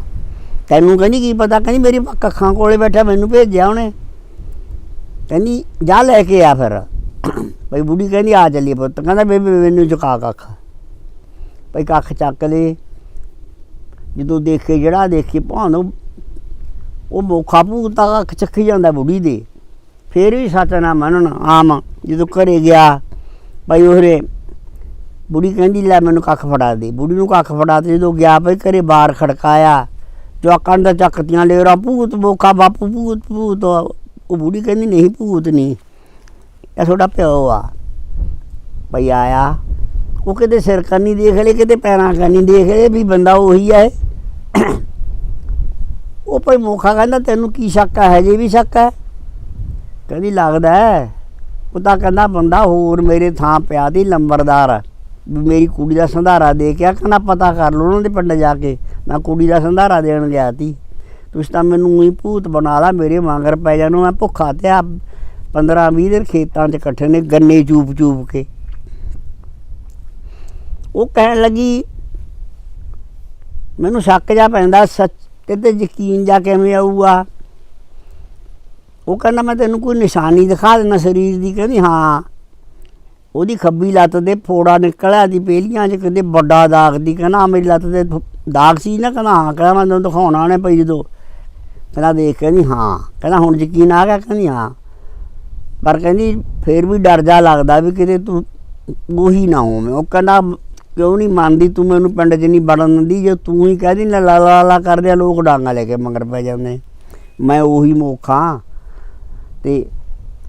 ਤੈਨੂੰ ਕਹਿੰਦੀ ਕੀ ਪਤਾ? ਕਹਿੰਦੀ ਮੇਰੀ ਕੱਖਾਂ ਕੋਲੇ ਬੈਠਾ, ਮੈਨੂੰ ਭੇਜਿਆ ਉਹਨੇ। ਕਹਿੰਦੀ ਜਾ ਲੈ ਕੇ ਆ ਫਿਰ। ਭਈ ਬੁੜੀ ਕਹਿੰਦੀ, ਆ ਚੱਲੀਏ ਪੁੱਤ। ਕਹਿੰਦਾ, ਬੇਬੇ ਮੈਨੂੰ ਚੁਕਾ ਕੱਖ ਭਾਈ ਕੱਖ ਚੱਕ ਲਏ ਜਦੋਂ ਦੇਖੇ, ਜਿਹੜਾ ਦੇਖੇ, ਭਾਣ ਉਹ ਉਹ ਮੋਖਾ ਭੂਤਾ ਕੱਖ ਚੱਕੀ ਜਾਂਦਾ ਬੁੜੀ ਦੇ। ਫੇਰ ਵੀ ਸੱਚ ਨਾ ਮੰਨਣ, ਆਮ। ਜਦੋਂ ਘਰੇ ਗਿਆ, ਭਾਈ ਉਹਰੇ ਬੁੜੀ ਕਹਿੰਦੀ, ਲੈ ਮੈਨੂੰ ਕੱਖ ਫੜਾ ਦੇ। ਬੁੜੀ ਨੂੰ ਕੱਖ ਫੜਾ ਤੇ ਜਦੋਂ ਗਿਆ, ਭਾਈ ਘਰੇ ਬਾਹਰ ਖੜਕਾਇਆ। ਜਵਾਕਾਂ ਦਾ ਚੱਕਤੀਆਂ ਲੈ ਰਾ ਭੂਤ, ਮੋਖਾ ਬਾਪੂ ਭੂਤ ਭੂਤ। ਉਹ ਬੁੜੀ ਕਹਿੰਦੀ, ਨਹੀਂ, ਭੂਤ ਨਹੀਂ। ਇਹ ਤੁਹਾਡਾ ਪਿਓ ਆ। ਭਈ ਆਇਆ। ਉਹ ਕਿਤੇ ਸਿਰ ਕੰਨੀ ਦੇਖ ਲੈ, ਕਿਤੇ ਪੈਰਾਂ ਕੰਨੀ ਦੇਖ ਲੈ, ਵੀ ਬੰਦਾ ਉਹੀ ਹੈ ਉਹ ਭਈ ਮੋਖਾ ਕਹਿੰਦਾ, ਤੈਨੂੰ ਕੀ ਸ਼ੱਕ ਹੈ ਜੇ ਵੀ ਸ਼ੱਕ ਹੈ ਕਹਿੰਦੀ, ਲੱਗਦਾ ਉਹ ਤਾਂ ਕਹਿੰਦਾ, ਬੰਦਾ ਹੋਰ ਮੇਰੇ ਥਾਂ ਪਿਆ ਦੀ ਲੰਬਰਦਾਰ ਵੀ ਮੇਰੀ ਕੁੜੀ ਦਾ ਸੰਧਾਰਾ ਦੇ ਕੇ ਆ, ਕਹਿੰਦਾ, ਪਤਾ ਕਰ ਲਓ ਉਹਨਾਂ ਦੇ ਪਿੰਡ ਜਾ ਕੇ, ਮੈਂ ਕੁੜੀ ਦਾ ਸੰਧਾਰਾ ਦੇਣ ਗਿਆ ਤੀ। ਤੁਸੀਂ ਤਾਂ ਮੈਨੂੰ ਹੀ ਭੂਤ ਬਣਾ ਲਾ, ਮੇਰੇ ਵਾਂਗਰ ਪੈ ਜਾਣੋ ਮੈਂ ਭੁੱਖਾ ਤੇ ਆ 15 20 ਦਿਨ ਖੇਤਾਂ 'ਚ ਇਕੱਠੇ ਨੇ, ਗੰਨੇ ਚੂਪ ਚੂਪ ਕੇ। ਉਹ ਕਹਿਣ ਲੱਗੀ, ਮੈਨੂੰ ਸ਼ੱਕ ਜਾ ਪੈਂਦਾ, ਸੱਚ ਤੇ ਤੇ ਯਕੀਨ ਜਾ ਕਿਵੇਂ ਆਊਗਾ? ਉਹ ਕਹਿੰਦਾ, ਮੈਂ ਤੈਨੂੰ ਕੋਈ ਨਿਸ਼ਾਨੀ ਦਿਖਾ ਦੇਣਾ ਸਰੀਰ ਦੀ, ਕਹਿੰਦੀ, ਹਾਂ। ਉਹਦੀ ਖੱਬੀ ਲੱਤ ਦੇ ਫੋੜਾ ਨਿਕਲਿਆ ਦੀ ਪਹਿਲੀਆਂ 'ਚ ਕਿਤੇ ਵੱਡਾ ਦਾਗ ਦੀ, ਕਹਿੰਦਾ, ਆਹ ਮੇਰੀ ਲੱਤ ਦੇ ਦਾਗ ਸੀ ਨਾ, ਕਹਿੰਦਾ, ਹਾਂ, ਕਹਿੰਦਾ, ਮੈਂ ਤੈਨੂੰ ਦਿਖਾਉਣਾ ਨੇ ਪਈ ਜਦੋਂ। ਕਹਿੰਦਾ, ਦੇਖ, ਕਹਿੰਦੀ, ਹਾਂ। ਕਹਿੰਦਾ, ਹੁਣ ਯਕੀਨ ਆ ਗਿਆ? ਕਹਿੰਦੀ, ਹਾਂ। ਪਰ ਕਹਿੰਦੀ ਫੇਰ ਵੀ ਡਰ ਜਾ ਲੱਗਦਾ ਵੀ ਕਿਤੇ ਤੂੰ ਉਹੀ ਨਾ ਹੋਵੇਂ। ਉਹ ਕਹਿੰਦਾ, ਕਿਉਂ ਨਹੀਂ ਮੰਨਦੀ ਤੂੰ ਮੈਨੂੰ ਪਿੰਡ 'ਚ ਨਹੀਂ ਵੜਨ ਦਿੰਦੀ, ਜੇ ਤੂੰ ਹੀ ਕਹਿ ਨਾ ਲਾ ਲਾ ਲਾ ਕਰਦੇ ਆ, ਲੋਕ ਡਾਂਗਾ ਲੈ ਕੇ ਮੰਗਰ ਪੈ ਜਾਂਦੇ ਮੈਂ ਉਹੀ ਮੋਖਾਂ ਤੇ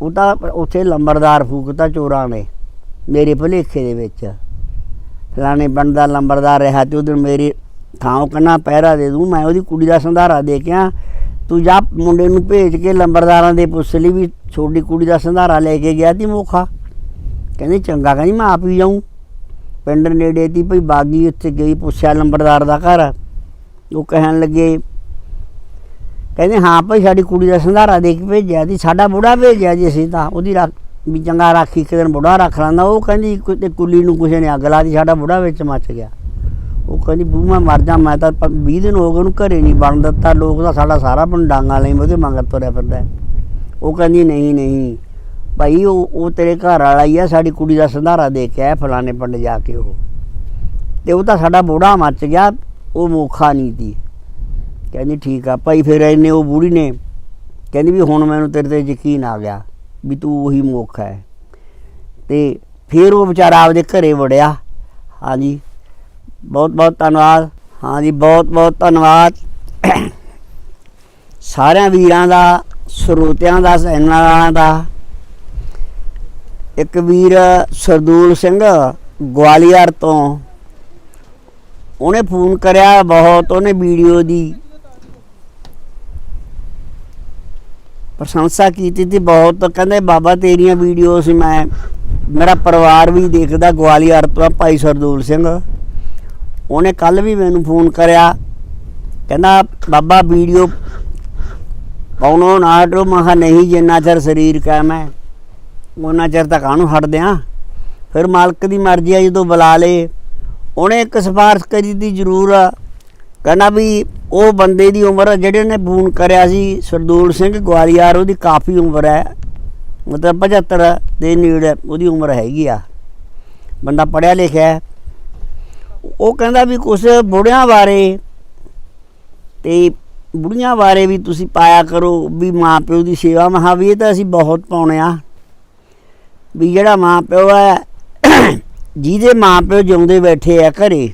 ਉਹ ਤਾਂ ਉੱਥੇ ਲੰਬਰਦਾਰ ਫੂਕਤਾ ਚੋਰਾਂ ਨੇ, ਮੇਰੇ ਭੁਲੇਖੇ ਦੇ ਵਿੱਚ। ਫਲਾਣੇ ਪਿੰਡ ਦਾ ਲੰਬਰਦਾਰ ਰਿਹਾ ਤੇ ਦਿਨ ਮੇਰੇ ਥਾਂ ਉਹ ਕਹਿੰਦਾ, ਪਹਿਰਾ ਦੇ ਦੂੰ, ਮੈਂ ਉਹਦੀ ਕੁੜੀ ਦਾ ਸੰਧਾਰਾ ਦੇ ਕੇ ਆ। ਤੂੰ ਜਾ ਮੁੰਡੇ ਨੂੰ ਭੇਜ ਕੇ ਲੰਬਰਦਾਰਾਂ ਦੇ ਪੁੱਛ ਲਈ ਵੀ ਛੋਟੀ ਕੁੜੀ ਦਾ ਸੰਧਾਰਾ ਲੈ ਕੇ ਗਿਆ ਤੀ ਮੋਖਾ। ਕਹਿੰਦੇ ਚੰਗਾ, ਕਹਿੰਦੀ ਮੈਂ ਆਪ ਹੀ ਜਾਊਂ। ਪਿੰਡ ਨੇੜੇ ਤੀ ਭਈ ਬਾਗੀ, ਉੱਥੇ ਗਈ ਪੁੱਛਿਆ ਲੰਬਰਦਾਰ ਦਾ ਘਰ। ਉਹ ਕਹਿਣ ਲੱਗੇ, ਕਹਿੰਦੇ ਹਾਂ ਭਾਈ ਸਾਡੀ ਕੁੜੀ ਦਾ ਸੰਧਾਰਾ ਦੇ ਕੇ ਭੇਜਿਆ ਸੀ, ਸਾਡਾ ਬੁੜਾ ਭੇਜਿਆ ਜੀ ਅਸੀਂ ਤਾਂ। ਉਹਦੀ ਰੱਖ, ਵੀ ਚੰਗਾ ਰਾਖੀ, ਇੱਕ ਦਿਨ ਬੁੜਾ ਰੱਖ ਲੈਂਦਾ। ਉਹ ਕਹਿੰਦੀ ਤੇ ਕੁੱਲੀ ਨੂੰ ਕੁਛ ਨੇ ਅੱਗ ਲਾ ਦੀ ਸਾਡਾ ਬੁੜਾ ਵਿੱਚ ਮੱਚ ਗਿਆ। ਉਹ ਕਹਿੰਦੀ ਬੂ ਮੈਂ ਮਰ ਜਾ, ਮੈਂ ਤਾਂ 20 ਦਿਨ ਹੋ ਗਏ ਉਹਨੂੰ ਘਰੇ ਨਹੀਂ ਬਣ ਦਿੱਤਾ। ਲੋਕ ਤਾਂ ਸਾਡਾ ਸਾਰਾ ਪਿੰਡ ਡਾਂਗਾ ਲਈ ਉਹਦੇ ਮੰਗਰ ਤੁਰਿਆ ਫਿਰਦਾ। ਉਹ ਕਹਿੰਦੀ, ਨਹੀਂ ਨਹੀਂ। ਭਾਈ, ਉਹ ਉਹ ਤੇਰੇ ਘਰ ਵਾਲਾ ਹੀ ਆ, ਸਾਡੀ ਕੁੜੀ ਦਾ ਸੰਧਾਰਾ ਦੇ ਕੇ ਆਇਆ ਫਲਾਣੇ ਪਿੰਡ ਜਾ ਕੇ ਉਹ। ਤੇ ਉਹ ਤਾਂ ਸਾਡਾ ਬੁੜਾ ਮੱਚ ਗਿਆ, ਉਹ ਮੋਖਾ ਨਹੀਂ ਤੀ ਕਹਿੰਦੀ, ਠੀਕ ਆ, ਭਾਈ, ਫਿਰ ਇਹਨੇ ਉਹ ਬੁੜੀ ਨੇ। ਕਹਿੰਦੀ ਵੀ ਹੁਣ ਮੈਨੂੰ ਤੇਰੇ ਤੇ ਯਕੀਨ ਆ ਗਿਆ ਵੀ ਤੂੰ ਉਹੀ ਮੁੱਖ ਹੈ ਤੇ ਫਿਰ ਉਹ ਵਿਚਾਰਾ ਆਪਦੇ ਘਰੇ ਵੜਿਆ। ਹਾਂਜੀ, ਬਹੁਤ ਬਹੁਤ ਧੰਨਵਾਦ। ਹਾਂਜੀ, ਬਹੁਤ ਬਹੁਤ ਧੰਨਵਾਦ। ਸਾਰਿਆਂ ਵੀਰਾਂ ਦਾ ਸਰੋਤਿਆਂ ਦਾ, ਸੈਨਾਵਾਂ ਦਾ। ਇੱਕ ਵੀਰ ਸਰਦੂਲ ਸਿੰਘ ਗਵਾਲੀਅਰ ਤੋਂ ਉਹਨੇ ਫੋਨ ਕਰਿਆ ਬਹੁਤ, ਉਹਨੇ ਵੀਡੀਓ ਦੀ ਪ੍ਰਸ਼ੰਸਾ ਕੀਤੀ ਤੇ ਬਹੁਤ, ਕਹਿੰਦੇ, ਬਾਬਾ, ਤੇਰੀਆਂ ਵੀਡੀਓ ਸੀ, ਮੈਂ, ਮੇਰਾ ਪਰਿਵਾਰ ਵੀ ਦੇਖਦਾ ਗਵਾਲੀਅਰ ਤੋਂ, ਭਾਈ ਸਰਦੂਲ ਸਿੰਘ। ਉਹਨੇ ਕੱਲ ਵੀ ਮੈਨੂੰ ਫੋਨ ਕਰਿਆ। ਕਹਿੰਦਾ, ਬਾਬਾ, ਵੀਡੀਓ ਪਾਉਣੋ ਨਾ ਹਟੋ? ਮੈਂ ਨਹੀਂ, ਜਿੰਨਾ ਚਿਰ ਸਰੀਰ ਕਾਇਮ ਹੈ ਉਹਨਾਂ ਚਿਰ ਤਾਂ ਕਾਹਨੂੰ ਹਟਦੇ ਆ? ਫਿਰ ਮਾਲਕ ਦੀ ਮਰਜ਼ੀ ਆ, ਜਦੋਂ ਬੁਲਾ ਲੇ। ਉਹਨੇ ਇੱਕ ਸਿਫਾਰਿਸ਼ ਕਰੀ ਦੀ ਜ਼ਰੂਰ ਆ। ਕਹਿੰਦਾ ਵੀ ਉਹ ਬੰਦੇ ਦੀ ਉਮਰ, ਜਿਹੜੇ ਨੇ ਬੂਨ ਕਰਿਆ ਸੀ, ਸਰਦੂਲ ਸਿੰਘ ਗਵਾਲੀਅਰ ਉਹਦੀ ਕਾਫੀ ਉਮਰ ਹੈ। ਮਤਲਬ 75 ਦੇ ਨੇੜੇ ਉਹਦੀ ਉਮਰ ਹੈਗੀ ਆ। ਬੰਦਾ ਪੜਿਆ ਲਿਖਿਆ ਹੈ। ਉਹ ਕਹਿੰਦਾ ਵੀ ਕੁਝ ਬੁੜਿਆਂ ਬਾਰੇ ਤੇ ਬੁੜੀਆਂ ਬਾਰੇ ਵੀ ਤੁਸੀਂ ਪਾਇਆ ਕਰੋ ਵੀ ਮਾਂ ਪਿਓ ਦੀ ਸੇਵਾ ਮਹਾ ਵੀ ਇਹ ਤਾਂ ਅਸੀਂ ਬਹੁਤ ਪਾਉਣੇ ਆ। ਵੀ ਜਿਹੜਾ ਮਾਂ ਪਿਓ ਹੈ, ਜਿਹਦੇ ਮਾਂ ਪਿਓ ਜਿਉਂਦੇ ਬੈਠੇ ਆ ਘਰੇ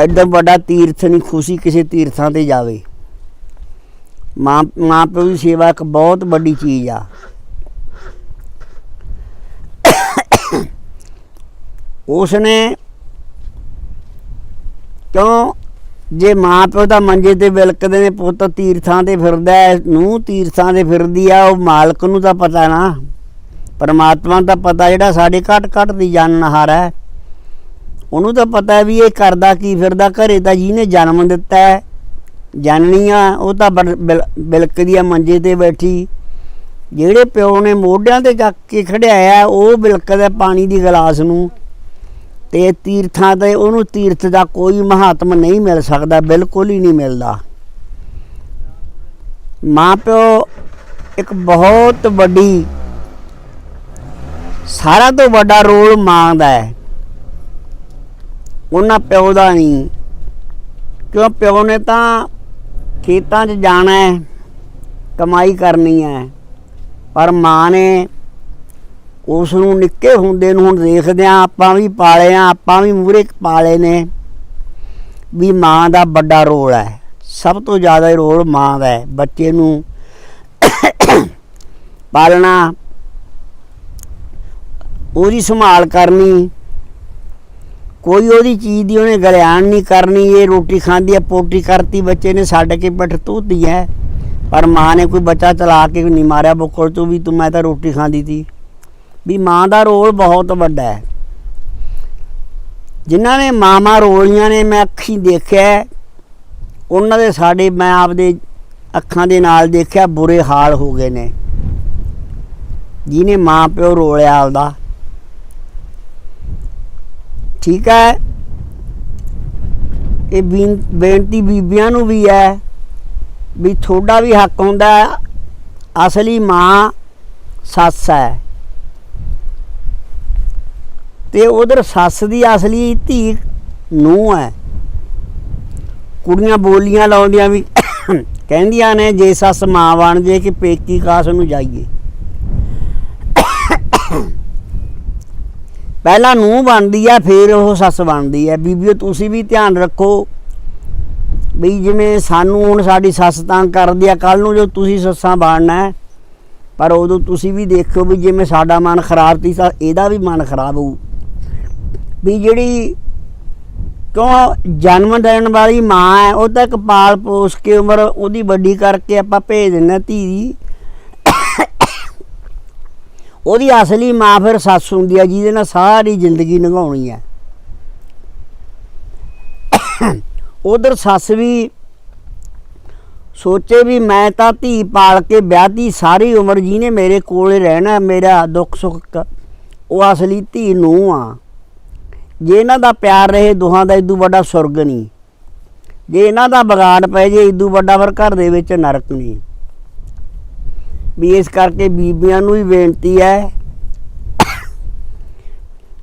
ਐਡਾ ਵੱਡਾ ਤੀਰਥ ਨਹੀਂ ਖੁਸ਼ੀ ਕਿਸੇ ਤੀਰਥਾਂ ਤੇ ਜਾਵੇ। ਮਾਂ ਮਾਂ ਪਿਓ ਦੀ ਸੇਵਾ ਇੱਕ ਬਹੁਤ ਵੱਡੀ ਚੀਜ਼ ਆ। ਉਸਨੇ ਕਿਉਂ ਜੇ ਮਾਂ ਪਿਓ ਦਾ ਮੰਜੇ ਤੇ ਬਿਲਕਦੇ ਨੇ ਪੁੱਤ, ਤੀਰਥਾਂ ਤੇ ਫਿਰਦਾ ਹੈ ਨੂੰ ਤੀਰਥਾਂ ਤੇ ਫਿਰਦੀ ਆ, ਉਹ ਮਾਲਕ ਨੂੰ ਤਾਂ ਪਤਾ ਨਾ। ਪਰਮਾਤਮਾ ਨੂੰ ਤਾਂ ਪਤਾ ਜਿਹੜਾ ਸਾਡੇ ਘਟ ਘਟ ਦੀ ਜਾਣਨਹਾਰ ਹੈ। ਉਹਨੂੰ ਤਾਂ ਪਤਾ ਵੀ ਇਹ ਕਰਦਾ ਕੀ ਫਿਰਦਾ, ਘਰੇ ਤਾਂ ਜਿਹਨੇ ਜਨਮ ਦਿੱਤਾ ਹੈ, ਜਨਨੀ ਆ, ਉਹ ਤਾਂ ਬੜ- ਬਿਲ- ਬਿਲਕਦੀ ਆ ਮੰਜੇ ਤੇ ਬੈਠੀ। ਜਿਹੜੇ ਪਿਓ ਨੇ ਮੋਢਿਆਂ ਤੇ ਚੱਕ ਕੇ ਖੜਿਆਇਆ ਉਹ ਬਿਲਕਦਾ ਪਾਣੀ ਦੀ ਗਲਾਸ ਨੂੰ। ਤੇ ਤੀਰਥਾਂ ਤੇ ਉਹਨੂੰ ਤੀਰਥ ਦਾ ਕੋਈ ਮਹਾਤਮ ਨਹੀਂ ਮਿਲ ਸਕਦਾ, ਬਿਲਕੁਲ ਹੀ ਨਹੀਂ ਮਿਲਦਾ। ਮਾਂ ਪਿਓ ਇੱਕ ਬਹੁਤ ਵੱਡੀ ਸਾਰਾ ਤੋਂ ਵੱਡਾ ਰੋਲ ਮਾਂ ਦਾ ਹੈ। ਉਹਨਾਂ ਪਿਓ ਦਾ ਨਹੀਂ। ਕਿਉਂ ਪਿਓ ਨੇ ਤਾਂ ਖੇਤਾਂ 'ਚ ਜਾਣਾ ਹੈ, ਕਮਾਈ ਕਰਨੀ ਹੈ, ਪਰ ਮਾਂ ਨੇ ਉਸ ਨੂੰ ਨਿੱਕੇ ਹੁੰਦੇ ਨੂੰ ਹੁਣ ਦੇਖਦੇ ਆ, ਆਪਾਂ ਵੀ ਪਾਲੇ ਆ, ਆਪਾਂ ਵੀ ਮੂਰੇ ਪਾਲੇ ਨੇ ਵੀ ਮਾਂ ਦਾ ਵੱਡਾ ਰੋਲ ਹੈ। ਸਭ ਤੋਂ ਜ਼ਿਆਦਾ ਰੋਲ ਮਾਂ ਦਾ ਹੈ। ਬੱਚੇ ਨੂੰ ਪਾਲਣਾ, ਉਹਦੀ ਸੰਭਾਲ ਕਰਨੀ, ਕੋਈ ਉਹਦੀ ਚੀਜ਼ ਦੀ ਉਹਨੇ ਗਲਿਆਣ ਨਹੀਂ ਕਰਨੀ, ਇਹ ਰੋਟੀ ਖਾਂਦੀ ਹੈ, ਪੋਟੀ ਕਰਤੀ, ਬੱਚੇ ਨੇ ਛੱਡ ਕੇ ਪਿੱਠ ਧੂਤੀ ਹੈ। ਪਰ ਮਾਂ ਨੇ ਕੋਈ ਬੱਚਾ ਚਲਾ ਕੇ ਨਹੀਂ ਮਾਰਿਆ, ਬੁੱਕਲ ਤੋਂ ਵੀ ਤੂੰ ਮੈਂ ਤਾਂ ਰੋਟੀ ਖਾਂਦੀ ਸੀ। ਵੀ ਮਾਂ ਦਾ ਰੋਲ ਬਹੁਤ ਵੱਡਾ ਹੈ। ਜਿਨ੍ਹਾਂ ਨੇ ਮਾਮਾ ਰੋਲੀਆਂ ਨੇ, ਮੈਂ ਅੱਖੀਂ ਦੇਖਿਆ ਉਹਨਾਂ ਦੇ ਸਾਡੇ, ਮੈਂ ਆਪਦੇ ਅੱਖਾਂ ਦੇ ਨਾਲ ਦੇਖਿਆ, ਬੁਰੇ ਹਾਲ ਹੋ ਗਏ ਨੇ। ਜਿਹਨੇ ਮਾਂ ਪਿਓ ਰੋਲਿਆ ਆਪਦਾ। ਠੀਕ ਹੈ। ਇਹ ਬੀਨ- ਬੇਨਤੀ ਬੀਬੀਆਂ ਨੂੰ ਵੀ ਹੈ ਵੀ ਤੁਹਾਡਾ ਵੀ ਹੱਕ ਹੁੰਦਾ ਅਸਲੀ ਮਾਂ ਸੱਸ ਹੈ। ਤੇ ਉਧਰ ਸੱਸ ਦੀ ਅਸਲੀ ਧੀ ਨੂੰ ਹੈ। ਕੁੜੀਆਂ ਬੋਲੀਆਂ ਲਾਉਂਦੀਆਂ ਵੀ ਕਹਿੰਦੀਆਂ ਨੇ, ਜੇ ਸੱਸ ਮਾਂ ਬਣ ਜੇ ਕਿ ਪੇਕੀ ਕਾਸ ਨੂੰ ਜਾਈਏ। ਪਹਿਲਾਂ ਨੂੰ ਬਣਦੀ ਆ, ਫਿਰ ਉਹ ਸੱਸ ਬਣਦੀ ਆ। ਬੀਬੀਓ, ਤੁਸੀਂ ਵੀ ਧਿਆਨ ਰੱਖੋ ਵੀ ਜਿਵੇਂ ਸਾਨੂੰ ਹੁਣ ਸਾਡੀ ਸੱਸ ਤੰਗ ਕਰਦੀ ਆ ਕੱਲ ਨੂੰ ਜੋ ਤੁਸੀਂ ਸੱਸਾਂ ਬਣਨਾ ਪਰ ਉਦੋਂ ਤੁਸੀਂ ਵੀ ਦੇਖੋ ਵੀ ਜਿਵੇਂ ਸਾਡਾ ਮਨ ਖਰਾਬ ਸੀ, ਤਾਂ ਇਹਦਾ ਵੀ ਮਨ ਖਰਾਬ ਹੋਊ। ਵੀ ਜਿਹੜੀ ਕਿਉਂ ਜਨਮ ਦੇਣ ਵਾਲੀ ਮਾਂ ਹੈ, ਉਹ ਤੱਕ ਪਾਲ ਪੋਸ ਕੇ ਉਮਰ ਉਹਦੀ ਵੱਡੀ ਕਰਕੇ ਆਪਾਂ ਭੇਜ ਦਿੰਦੇ ਹਾਂ ਧੀ ਦੀ। ਉਹਦੀ ਅਸਲੀ ਮਾਂ ਫਿਰ ਸੱਸ ਹੁੰਦੀ ਹੈ ਜਿਹਦੇ ਨਾਲ ਸਾਰੀ ਜ਼ਿੰਦਗੀ ਲੰਘਾਉਣੀ ਹੈ ਉਧਰ ਸੱਸ ਵੀ ਸੋਚੇ ਵੀ ਮੈਂ ਤਾਂ ਧੀ ਪਾਲ ਕੇ ਵਿਆਹਤੀ ਸਾਰੀ ਉਮਰ ਜਿਹਨੇ ਮੇਰੇ ਕੋਲੇ ਰਹਿਣਾ, ਮੇਰਾ ਦੁੱਖ ਸੁੱਖ, ਉਹ ਅਸਲੀ ਧੀ ਨੂੰ ਆ। ਜੇ ਇਹਨਾਂ ਦਾ ਪਿਆਰ ਰਹੇ ਦੋਹਾਂ ਦਾ ਇਦੋਂ ਵੱਡਾ ਸੁਰਗ ਨਹੀਂ। ਜੇ ਇਹਨਾਂ ਦਾ ਵਿਗਾੜ ਪੈ ਜੇ ਇਦੋਂ ਵੱਡਾ ਫਿਰ ਘਰ ਦੇ ਵਿੱਚ ਨਰਕ ਨਹੀਂ। ਵੀ ਇਸ ਕਰਕੇ ਬੀਬੀਆਂ ਨੂੰ ਵੀ ਬੇਨਤੀ ਹੈ,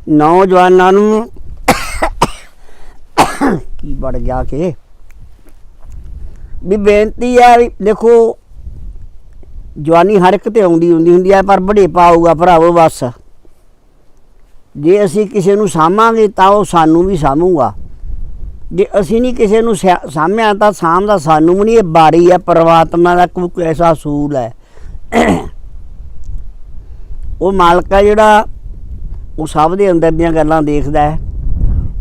ਨੌਜਵਾਨਾਂ ਨੂੰ ਕੀ ਬੜ ਗਿਆ ਕਿ? ਵੀ ਬੇਨਤੀ ਹੈ ਵੀ ਦੇਖੋ, ਜਵਾਨੀ ਹਰ ਇੱਕ ਤੇ ਆਉਂਦੀ ਹੁੰਦੀ ਹੁੰਦੀ ਹੈ, ਪਰ ਬੜੇ ਪਾਊਗਾ ਭਰਾਵੋ ਬਸ। ਜੇ ਅਸੀਂ ਕਿਸੇ ਨੂੰ ਸਾਂਭਾਂਗੇ ਤਾਂ ਉਹ ਸਾਨੂੰ ਵੀ ਸਾਂਭੂਗਾ। ਜੇ ਅਸੀਂ ਨਹੀਂ ਕਿਸੇ ਨੂੰ ਸਿਆ- ਸਾਂਭਿਆ ਤਾਂ ਸਾਂਭਦਾ ਸਾਨੂੰ ਵੀ ਨਹੀਂ, ਇਹ ਬਾਰੀ ਹੈ, ਪਰਮਾਤਮਾ ਦਾ ਕੋਈ ਐਸਾ ਅਸੂਲ ਹੈ। ਉਹ ਮਾਲਕ ਹੈ ਜਿਹੜਾ ਉਹ ਸਭ ਦੇ ਅੰਦਰ ਦੀਆਂ ਗੱਲਾਂ ਦੇਖਦਾ ਹੈ।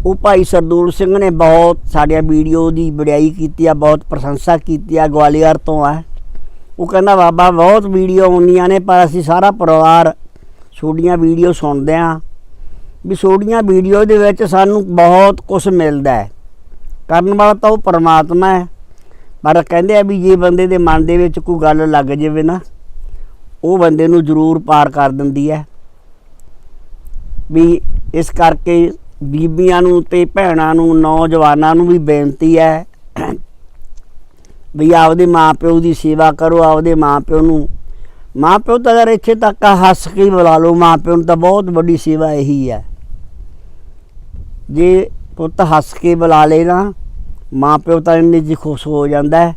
ਉਹ ਭਾਈ ਸਰਦੂਲ ਸਿੰਘ ਨੇ ਬਹੁਤ ਸਾਡੀਆਂ ਵੀਡੀਓ ਦੀ ਵਡਿਆਈ ਕੀਤੀ ਆ, ਬਹੁਤ ਪ੍ਰਸ਼ੰਸਾ ਕੀਤੀ ਆ, ਗਵਾਲੀਅਰ ਤੋਂ ਆ। ਉਹ ਕਹਿੰਦਾ, ਬਾਬਾ, ਬਹੁਤ ਵੀਡੀਓ ਆਉਂਦੀਆਂ ਨੇ, ਪਰ ਅਸੀਂ ਸਾਰਾ ਪਰਿਵਾਰ ਛੋਡੀਆਂ ਵੀਡੀਓ ਸੁਣਦੇ ਆ। ਵੀ ਛੋਟੀਆਂ ਵੀਡੀਓ ਦੇ ਵਿੱਚ ਸਾਨੂੰ ਬਹੁਤ ਕੁਝ ਮਿਲਦਾ ਹੈ। ਕਰਨ ਵਾਲਾ ਤਾਂ ਉਹ ਪਰਮਾਤਮਾ ਹੈ। ਪਰ ਕਹਿੰਦੇ ਆ ਵੀ ਜੇ ਬੰਦੇ ਦੇ ਮਨ ਦੇ ਵਿੱਚ ਕੋਈ ਗੱਲ ਲੱਗ ਜਾਵੇ ਨਾ, ਉਹ ਬੰਦੇ ਨੂੰ ਜ਼ਰੂਰ ਪਾਰ ਕਰ ਦਿੰਦੀ ਹੈ। ਵੀ ਇਸ ਕਰਕੇ ਬੀਬੀਆਂ ਨੂੰ ਤੇ ਭੈਣਾਂ ਨੂੰ, ਨੌਜਵਾਨਾਂ ਨੂੰ ਵੀ ਬੇਨਤੀ ਹੈ ਵੀ ਆਪਦੇ ਮਾਪਿਓ ਦੀ ਸੇਵਾ ਕਰੋ, ਆਪਦੇ ਮਾਪਿਓ ਨੂੰ। ਮਾਪਿਓ ਤਾਂ ਅਗਰ ਇੱਥੇ ਤੱਕ ਹੱਸ ਕੇ ਬੁਲਾ ਲਓ। ਮਾਪਿਓ ਨੂੰ ਤਾਂ ਬਹੁਤ ਵੱਡੀ ਸੇਵਾ ਇਹੀ ਹੈ। ਜੇ ਪੁੱਤ ਹੱਸ ਕੇ ਬੁਲਾ ਲੇ ਨਾ ਮਾਂ ਪਿਓ ਤਾਂ ਇੰਨੇ ਜੀ ਖੁਸ਼ ਹੋ ਜਾਂਦਾ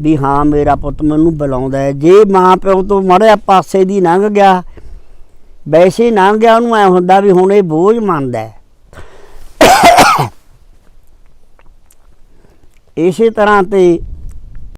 ਵੀ ਹਾਂ, ਮੇਰਾ ਪੁੱਤ ਮੈਨੂੰ ਬੁਲਾਉਂਦਾ ਹੈ। ਜੇ ਮਾਪਿਓ ਤੋਂ ਮੜਿਆ ਪਾਸੇ ਦੀ ਲੰਘ ਗਿਆ, ਵੈਸੇ ਲੰਘ ਗਿਆ, ਉਹਨੂੰ ਐ ਹੁੰਦਾ ਵੀ ਹੁਣ ਇਹ ਬੋਝ ਮੰਨਦਾ ਹੈ। ਇਸੇ ਤਰ੍ਹਾਂ ਤੇ